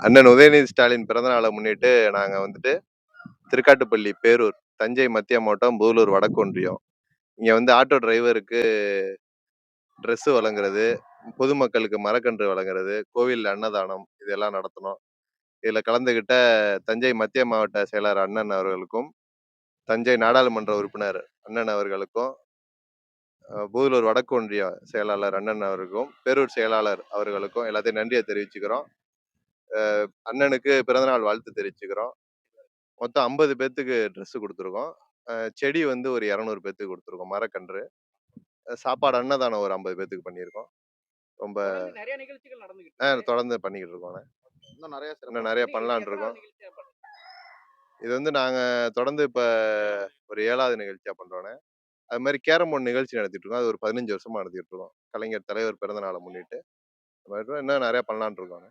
அண்ணன் உதயநிதி ஸ்டாலின் பிறந்த நாளை முன்னிட்டு நாங்கள் வந்துட்டு திருக்காட்டுப்பள்ளி பேரூர் தஞ்சை மத்திய மாவட்டம் பூலூர் வடக்கு ஒன்றியம். வந்து ஆட்டோ டிரைவருக்கு ட்ரெஸ்ஸு வழங்குறது பொதுமக்களுக்கு மரக்கன்று வழங்குறது கோவில் அன்னதானம் இதெல்லாம் நடத்தணும். இதில் கலந்துக்கிட்ட தஞ்சை மத்திய மாவட்ட செயலர் அண்ணன் அவர்களுக்கும் தஞ்சை நாடாளுமன்ற உறுப்பினர் அண்ணன் அவர்களுக்கும் பூதலூர் வடக்கு ஒன்றிய செயலாளர் அண்ணன் அவருக்கும் பேரூர் செயலாளர் அவர்களுக்கும் எல்லாத்தையும் நன்றியை தெரிவிச்சுக்கிறோம். அண்ணனுக்கு பிறந்தநாள் வாழ்த்து தெரிவிச்சுக்கிறோம். மொத்தம் ஐம்பது பேர்த்துக்கு Dress கொடுத்துருக்கோம். செடி வந்து ஒரு இரநூறு பேர்த்துக்கு கொடுத்துருக்கோம் மரக்கன்று. சாப்பாடு அன்னதானம் ஒரு ஐம்பது பேர்த்துக்கு பண்ணியிருக்கோம். ரொம்ப தொடர்ந்து பண்ணிக்கிட்டு இருக்கோம் இன்னும் நிறைய இன்னும் நிறைய பண்ணலான் இருக்கோம்? இது வந்து நாங்க தொடர்ந்து இப்ப ஒரு ஏழாவது நிகழ்ச்சியா பண்றோண்ணே அது மாதிரி கேரம் போர்டு நிகழ்ச்சி நடத்திட்டு இருக்கோம். அது ஒரு பதினஞ்சு வருஷமா நடத்திட்டு இருக்கோம். கலைஞர் தலைவர் பிறந்த நாளை முன்னிட்டு. இன்னும் நிறைய பண்ணலான் இருக்கோம்